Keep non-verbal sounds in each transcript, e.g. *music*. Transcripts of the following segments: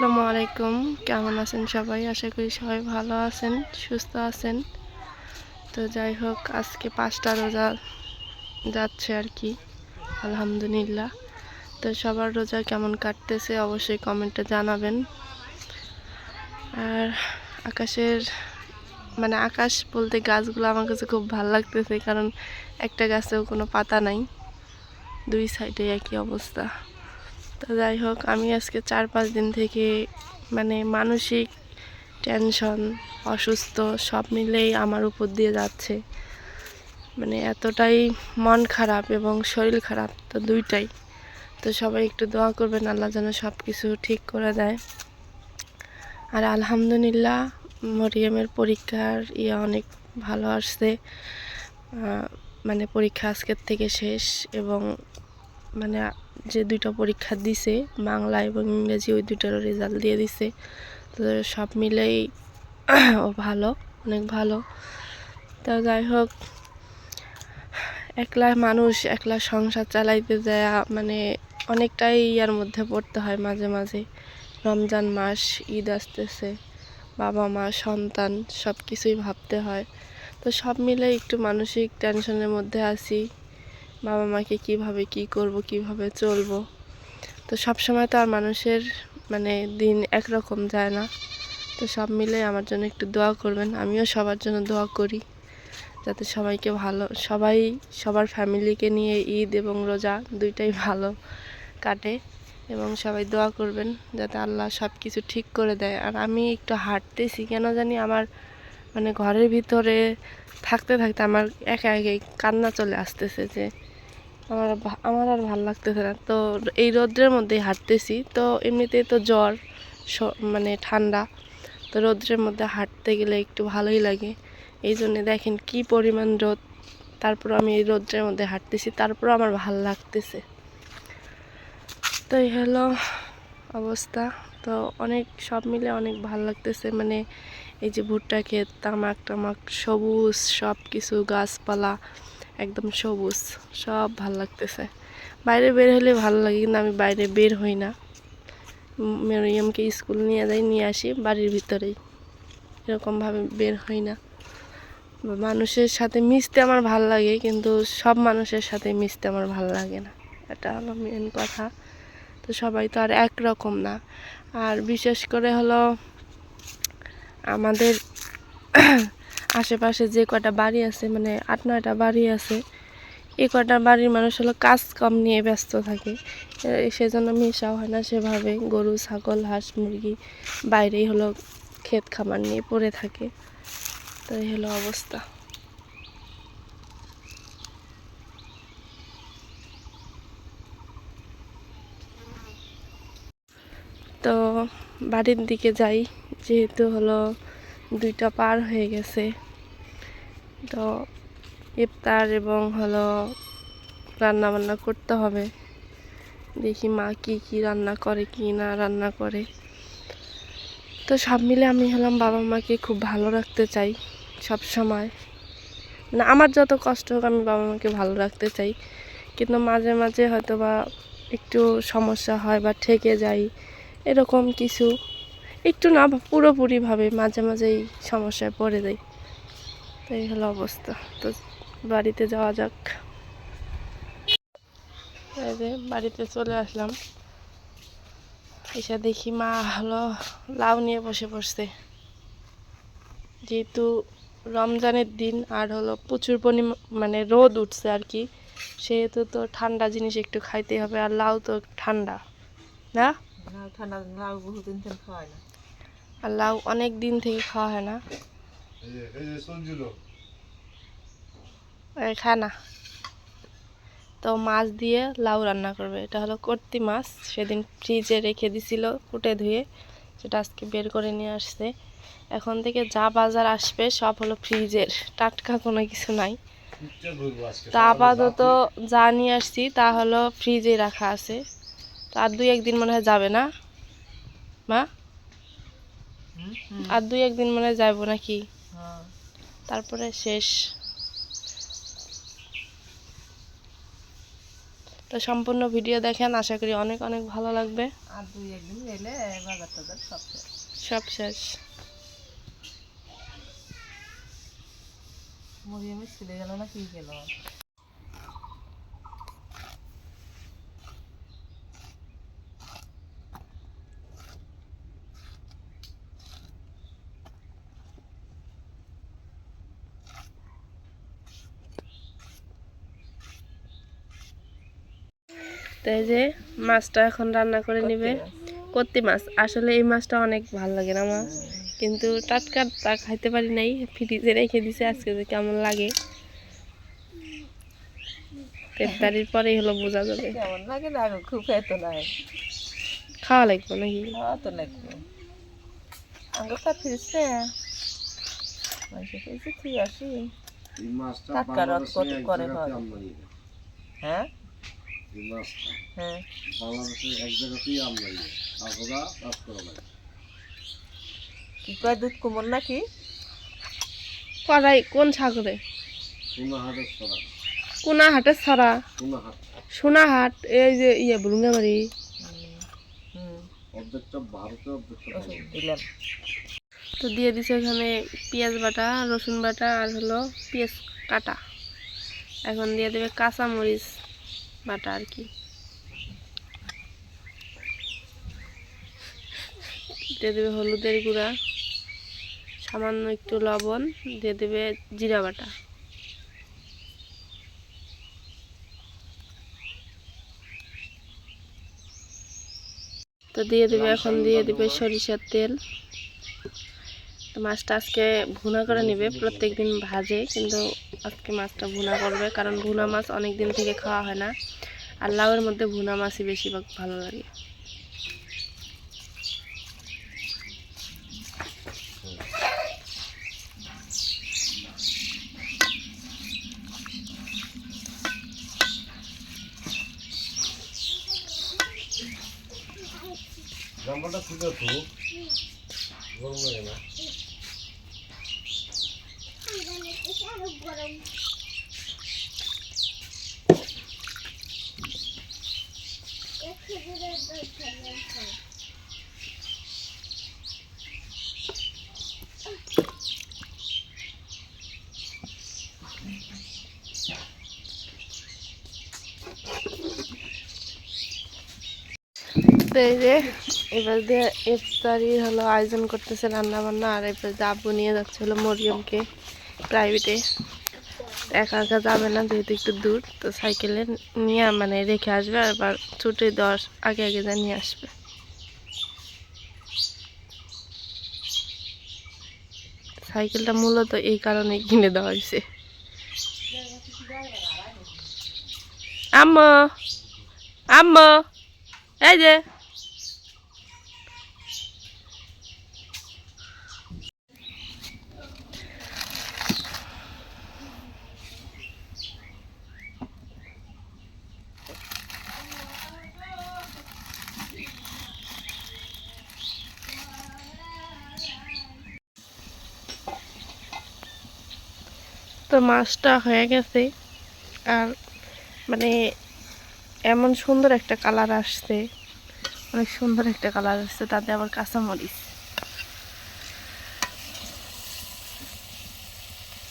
আসসালামু আলাইকুম। কেমন আছেন সবাই? আশা করি সবাই ভালো আছেন, সুস্থ আছেন। তো যাই হোক, আজকে পাঁচটা রোজা যাচ্ছে আর কি, আলহামদুলিল্লাহ। তো সবার রোজা কেমন কাটতেছে অবশ্যই কমেন্টে জানাবেন। আর আকাশের মানে আকাশ বলতে গাছগুলো আমার কাছে খুব ভালো লাগতেছে, কারণ একটা গাছেও কোনো পাতা নাই, দুই সাইডে একই অবস্থা। তো যাই হোক, আমি আজকে চার পাঁচ দিন থেকে মানে মানসিক টেনশন অসুস্থ, সব মিলেই আমার উপর দিয়ে যাচ্ছে। মানে এতটাই মন খারাপ এবং শরীর খারাপ তো দুইটাই। তো সবাই একটু দোয়া করবেন, আল্লাহ যেন সব কিছু ঠিক করে দেয়। আর আলহামদুলিল্লাহ, মরিয়মের পরীক্ষার ইয়ে অনেক ভালো আসছে। মানে পরীক্ষা আজকের থেকে শেষ এবং মানে যে দুইটা পরীক্ষা দিছে, বাংলা এবং ইংরেজি, ওই দুইটারও রেজাল্ট দিয়ে দিছে। তো সব মিলেই *clears throat* ও ভালো, অনেক ভালো। তো যাই হোক, একলা মানুষ একলা সংসার চালাইতে যায় মানে অনেকটাই ইয়ার মধ্যে পড়তে হয় মাঝে মাঝে। রমজান মাস, ঈদ আসতেছে, বাবা মা, সন্তান সব কিছুই ভাবতে হয়। তো সব মিলে একটু মানসিক টেনশনের মধ্যে আছি। বাবা মাকে কীভাবে কি করব, কীভাবে চলবো। তো সব সময় তো আর মানুষের মানে দিন একরকম যায় না। তো সব মিলে আমার জন্য একটু দোয়া করবেন। আমিও সবার জন্য দোয়া করি। যাতে সবাইকে ভালো, সবাই, সবার ফ্যামিলিকে নিয়ে ঈদ এবং রোজা দুইটাই ভালো কাটে এবং সবাই দোয়া করবেন যাতে আল্লাহ সব কিছু ঠিক করে দেয়। আর আমি একটু হাঁটতেছি, কেন জানি আমার মানে ঘরের ভিতরে থাকতে থাকতে আমার একা একাই কান্না চলে আসতেছে যে আমার আমার আর ভালো লাগতেছে না। তো এই রৌদ্রের মধ্যেই হাঁটতেছি, তো এমনিতেই তো জ্বর মানে ঠান্ডা, তো রৌদ্রের মধ্যে হাঁটতে গেলে একটু ভালোই লাগে। এই জন্য দেখেন কি পরিমাণ রোদ তারপর আমি এই রৌদ্রের মধ্যে হাঁটতেছি, তারপরও আমার ভালো লাগতেছে। তো এই হলো অবস্থা, তো অনেক, সব মিলে অনেক ভালো লাগতেছে মানে এই যে ভুট্টা ক্ষেত, তামাক টামাক, সবুজ সব কিছু গাছপালা একদম সবুজ, সব ভালো লাগতেছে। বাইরে বের হলে ভালো লাগে, কিন্তু আমি বাইরে বের হই না। মেরিয়ামকে স্কুল নিয়ে যাই, নিয়ে আসি বাড়ির ভিতরেই। এরকমভাবে বের হই না। মানুষের সাথে মিশতে আমার ভালো লাগে, কিন্তু সব মানুষের সাথে মিশতে আমার ভালো লাগে না। এটা হলো মেন কথা। তো সবাই তো আর একরকম না। আর বিশেষ করে হলো আমাদের আশেপাশে যে কটা বাড়ি আছে মানে আট, নয়টা বাড়ি আছে, এই কটা বাড়ির মানুষ হলো কাজ কম নিয়ে ব্যস্ত থাকে। সেজন্য মেশাও হয় না সেভাবে। গরু, ছাগল, হাঁস, মুরগি বাইরেই হলো ক্ষেত খামার নিয়ে পড়ে থাকে। তো এই হলো অবস্থা। তো বাড়ির দিকে যাই, যেহেতু হলো দুইটা পার হয়ে গেছে। তো ইফতার এবং হলো রান্না বান্না করতে হবে। দেখি মা কি কি রান্না করে, কি না রান্না করে। তো সব মিলে আমি হলাম বাবা মাকে খুব ভালো রাখতে চাই সব সময়। না আমার যত কষ্ট হোক আমি বাবা মাকে ভালো রাখতে চাই। কিন্তু মাঝে মাঝে হয়তো বা একটু সমস্যা হয় বা ঠেকে যাই, এরকম কিছু একটু না, পুরোপুরিভাবে মাঝে মাঝেই সমস্যায় পড়ে যাই। তো এই হলো অবস্থা। তো বাড়িতে যাওয়া যাক। বাড়িতে চলে আসলাম। এসে দেখি মা হলো লাউ নিয়ে বসে পড়ছে। যেহেতু রমজানের দিন আর হলো প্রচুর পরিমাণ মানে রোদ উঠছে আর কি, সেহেতু তো ঠান্ডা জিনিস একটু খাইতে হবে আর লাউ তো ঠান্ডা, না? ঠান্ডা, লাউ বহুদিন থেকে খাওয়াই না। আর লাউ অনেক দিন থেকে খাওয়া হয় না। এই যে এই যে সবজিগুলো। এই খায় না। তো মাছ দিয়ে লাউ রান্না করবে। এটা হলো কর্তি মাছ। সেদিন ফ্রিজে রেখে দিছিল কুটে ধুয়ে। সেটা আজকে বের করে নিয়ে আসছে। এখন থেকে যা বাজার আসবে সব হলো ফ্রিজের। টাটকা কোনো কিছু নাই। তা আপাতত যা নিয়ে আসছি তা হলো ফ্রিজে রাখা আছে। তো আর দুই একদিন মনে হয় যাবে না। মা? আর দুই একদিন মনে যাব নাকি? হ্যাঁ। তারপরে শেষ। তো সম্পূর্ণ ভিডিও দেখেন আশা করি অনেক অনেক ভালো লাগবে। আর দুই একদিন গেলে বাজার সব শেষ। সব শেষ। মরিয়ামের ছেলে গেল না কি গেল? এই যে মাছটা এখন রান্না করে নিবে। কত্তি মাছ। আসলে এই মাছটা অনেক ভালো লাগে না মাছ কিন্তু টাটকা তা খাইতে পারি নাই। ফ্রিজে রেখে দিছে আজকে যে কেমন লাগে। তেতারির পরেই হলো বোঝা যাবে। কেমন লাগে না খুব এত নাই। খাওয়া লাগবে নাকি? খাওয়া তো লাগবে। তা মাছটা টাটকা রদ কত করে হয়? হয়। এই মাছটা বাংলাদেশে এক জায়গাতেই আমদানি। তাছাড়া কাজ করা লাগে কি কয় দুধ কুমন নাকি? কোন সাগরে? সোনা হাটের ছড়া কোনা ছড়া সোনা সোনাহাট এই যে ইয়ে বুরুঙ্গামারি। অর্ধেকটা ভারতে অর্ধেকটা দিলাম তো দিয়ে দিছে এখানে পেঁয়াজ বাটা রসুন বাটা আর হলো পেঁয়াজ কাটা। এখন দিয়ে দেবে কাঁচা মরিচ বাটা আর কি। দিয়ে দেবে হলুদের গুঁড়া সামান্য একটু লবণ দিয়ে দেবে জিরা বাটা। তো দিয়ে দেবে এখন দিয়ে দেবে সরিষার তেল। মাছটা আজকে ভুনা করে নেবে প্রত্যেক দিন ভাজে, কিন্তু আজকে মাছটা ভুনা করবে, কারণ ভুনা মাছ অনেক দিন থেকে খাওয়া হয় না। আর লাউয়ের মধ্যে ভুনা মাছই বেশিরভাগ ভালো লাগে। জামাটা খুলে তো, গরম না। যে, এবার দিয়ে ইফতারি হলো, আয়োজন করতেছে রান্না বান্না আর এবার আব্বু নিয়ে যাচ্ছে হলো মরিয়মকে প্রাইভেটে একা একা যাবে না, যেহেতু একটু দূর, তো সাইকেলে নিয়ে মানে রেখে আসবে আবার ছুটি দেওয়ার আগে আগে যা নিয়ে আসবে। সাইকেলটা মূলত এই কারণে কিনে দেওয়া হয়েছে। আম্মা আম্মা, এই যে। তো মাছটা হয়ে গেছে। আর মানে এমন সুন্দর একটা কালার আসছে। অনেক সুন্দর একটা কালার আসছে তাতে আবার কাঁচামরিচ।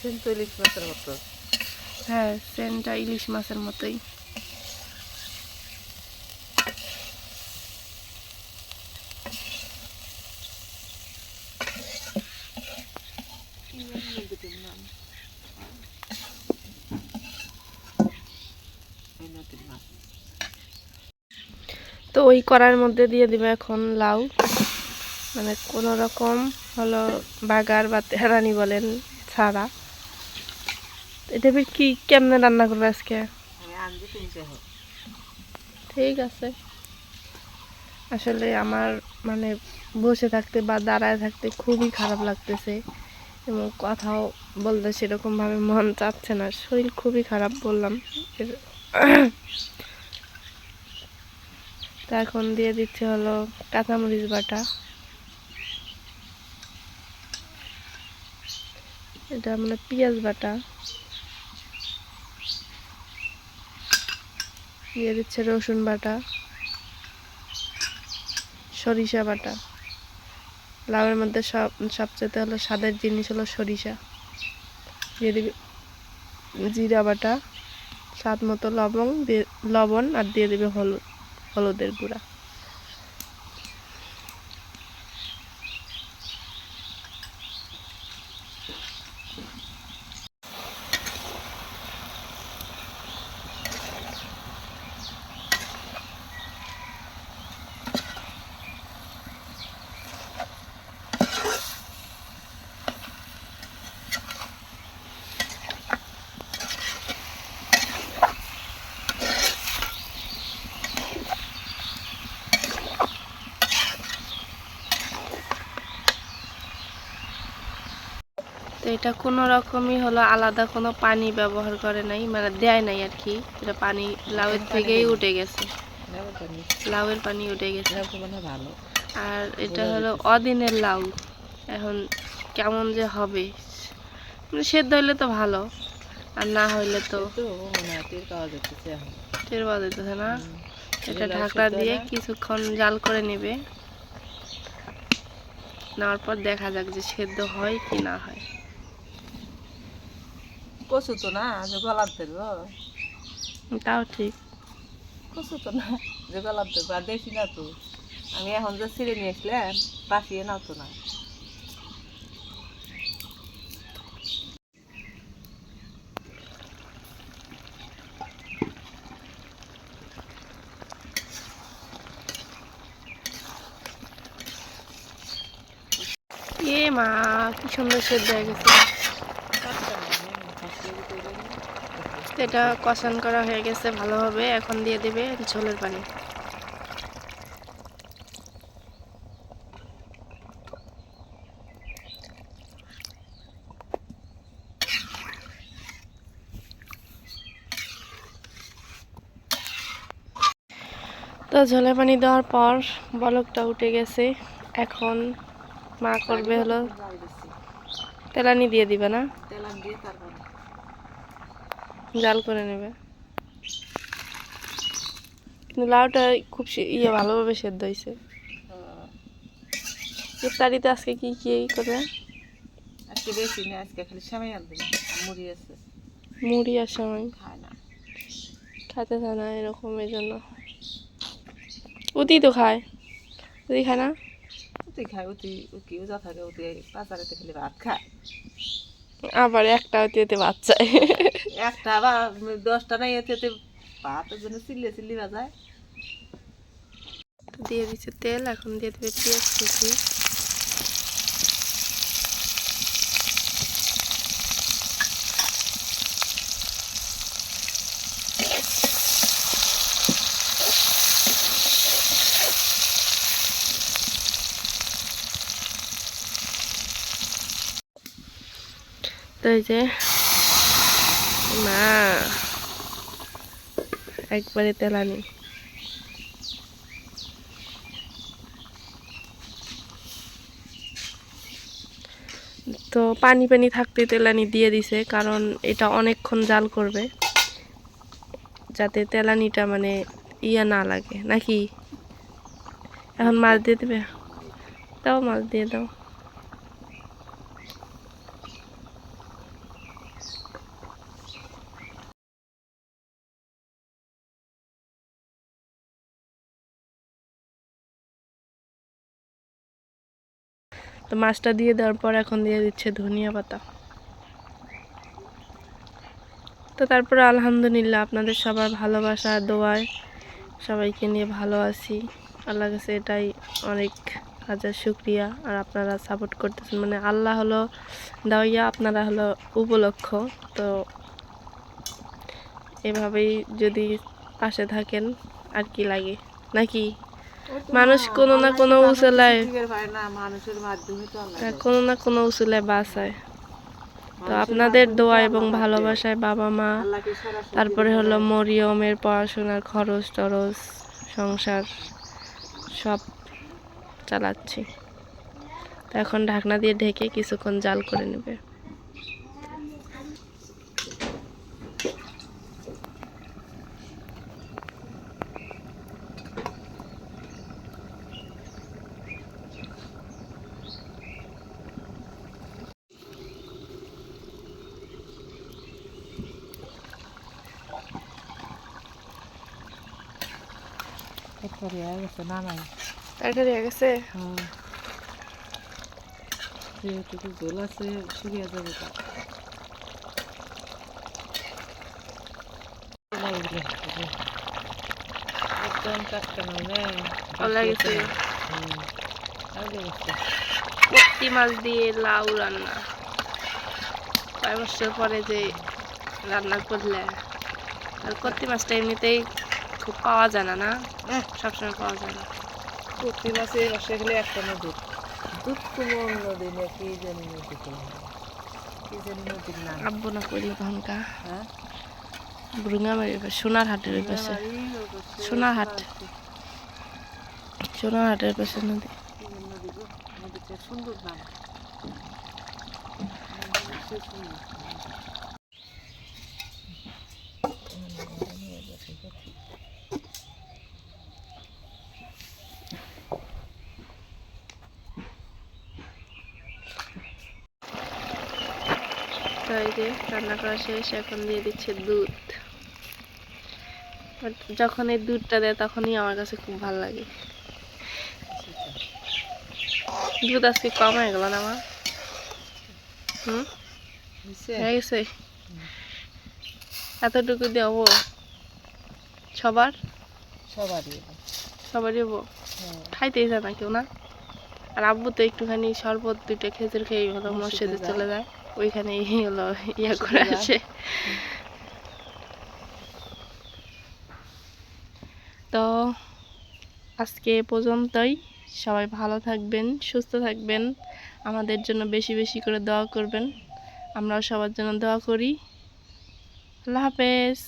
সেন্ট ইলিশ মাছের মতো। হ্যাঁ সেন্টটা ইলিশ মাছের মতোই এই নদীর মাছ তো ওই কড়াইয়ের মধ্যে দিয়ে দিবে এখন লাউ। মানে কোনো রকম হলো বাগার বা তেহারানি বলেন ছাড়া। এটা কি কেমনে রান্না করবে আজকে? ঠিক আছে। আসলে আমার মানে বসে থাকতে বা দাঁড়ায় থাকতে খুবই খারাপ লাগতেছে এবং কথাও বলতে সেরকমভাবে মন চাচ্ছে না। শরীর খুবই খারাপ বললাম। এর- এখন দিয়ে দিচ্ছে হলো কাঁচামরিচ বাটা। এটা মানে পেঁয়াজ বাটা। দিয়ে দিচ্ছে রসুন বাটা, সরিষা বাটা। লাউয়ের মধ্যে সব, সবচেয়ে হলো স্বাদের জিনিস হলো সরিষা। দিয়ে দিবি জিরা বাটা, স্বাদ মতো লবণ দিয়ে, লবণ আর দিয়ে দিবে হলুদ। হলুদের গুঁড়া। তো এটা কোনো রকমই হলো আলাদা কোনো পানি ব্যবহার করে নাই মানে দেয় নাই আর কি। এটা পানি লাউয়ের থেকেই উঠে গেছে। লাউয়ের পানি? উঠে গেছে। ভালো। আর এটা হলো অদিনের লাউ। এখন কেমন যে হবে? মানে সেদ্ধ হইলে তো ভালো আর না হইলে তো টের পাওয়া যেতেছে না। এটা ঢাকনা দিয়ে কিছুক্ষণ জাল করে নেবে। নেওয়ার পর দেখা যাক যে সেদ্ধ হয় কি না হয়। কচু তো না যে গলাপ দেবো তাও ঠিক। কচু তো না যে গলাপ দেবো আর দেখি না তো আমি এখন যে ছিঁড়ে নিয়ে আসলাম পাশিয়ে নাও তো না এ মা কি সুন্দর সেদ্ধ হয়ে গেছে। এটা কষান করা হয়ে গেছে ভালোভাবে। এখন দিয়ে দিবে ঝোলের পানি। তো ঝোলের পানি দেওয়ার পর বলকটা উঠে গেছে। এখন মা করবে হলো তেলানি দিয়ে দিবে। না? তেলাম দিয়ে তারপরে জাল করে নেবে। কিন্তু লাউটা খুব ইয়ে ভালোভাবে সেদ্ধ হয়েছে ইফতারিতে আজকে কি কি করে আজকে বেশি না আজকে খালি সামাই আনবে। মুড়ি আছে। মুড়ি আর সময় খায় না। খাতে চায় না এরকম এই জন্য উতি তো খায়। উতি খায় না? উতি খায় উতি উকিও যা থাকে উতি বাজারেতে খালি ভাত খায়। আবার একটা হতে হতে বাচ্চা একটা বা দশটা নাই হতে ভাতের জন্য চিল্লে চিল্লি বাজায় দিয়ে দিচ্ছে তেল এখন দিয়ে দিবে পেঁয়াজ কুচি। তো যে, মা, একবারে তেলানি তো পানি পানি থাকতে তেলানি দিয়ে দিছে, কারণ এটা অনেকক্ষণ জাল করবে, যাতে তেলানিটা মানে ইয়া না লাগে, নাকি? এখন মাছ দিয়ে দেবে? দাও মাছ দিয়ে দাও। তো মাছটা দিয়ে দেওয়ার পর এখন দিয়ে দিচ্ছে ধনিয়া পাতা। তো তারপরে আলহামদুলিল্লাহ আপনাদের সবার ভালোবাসা, দোয়ায় সবাইকে নিয়ে ভালো আছি। আল্লাহ কাছে এটাই অনেক হাজার শুক্রিয়া। আর আপনারা সাপোর্ট করতেছেন। মানে আল্লাহ হলো দাওয়াইয়া, আপনারা হলো উপলক্ষ। তো এভাবেই যদি পাশে থাকেন, আর কি লাগে? নাকি মানুষ কোনো না কোনো উচলায় তো কোনো না কোনো উচুলায় বাঁচায়। তো আপনাদের দোয়া এবং ভালোবাসায় বাবা মা তারপরে হলো মরিয়মের পড়াশোনার খরচ টরচ সংসার সব চালাচ্ছি। তো এখন ঢাকনা দিয়ে ঢেকে কিছুক্ষণ জাল করে নেবে। তরকারি হয়ে গেছে না নাই তরকারি হয়ে গেছে যেটুকু ঝোল আছে শুকিয়ে যাবে তা একদম কত্তি মাছ দিয়ে লাউ রান্না কয় বছর পরে যে রান্না করলে আর কত্তি মাছটা এমনিতেই খুব পাওয়া যায় না না? সবসময় পাওয়া যায় না। প্রতি মাসে বসে গেলে একটা নদীর দুধ কুমল নদী না কি জানি নদী কি জানি নদীর নাম। আব্বু না কইলে তখনকা হ্যাঁ? বুড়িঙ্গামারির পাশে সোনার হাটের পাশে। সোনার হাট। সোনার হাটের পাশে নদী। সুন্দর নাম। সুন্দর তো এই যে রান্না করা শেষ এখন দিয়ে দিচ্ছে দুধ। যখন এই দুধটা দেয় তখনই আমার কাছে খুব ভালো লাগে। দুধ আজকে কম হয়ে গেল না আমার হুম? হয়ে গেছে? এতটুকু দেবো? সবার? সবারই সবারই হ্যাঁ। খাইতেই যায় না কেউ না? আর আব্বু তো একটুখানি শরবত দুইটা খেজুর খেয়ে মসজিদে চলে যায়। ওইখানে হলো ইয়া করে। আসে। তো আজকে এ পর্যন্তই। সবাই ভালো থাকবেন সুস্থ থাকবেন। আমাদের জন্য বেশি বেশি করে দোয়া করবেন। আমরাও সবার জন্য দোয়া করি। আল্লাহ হাফেজ।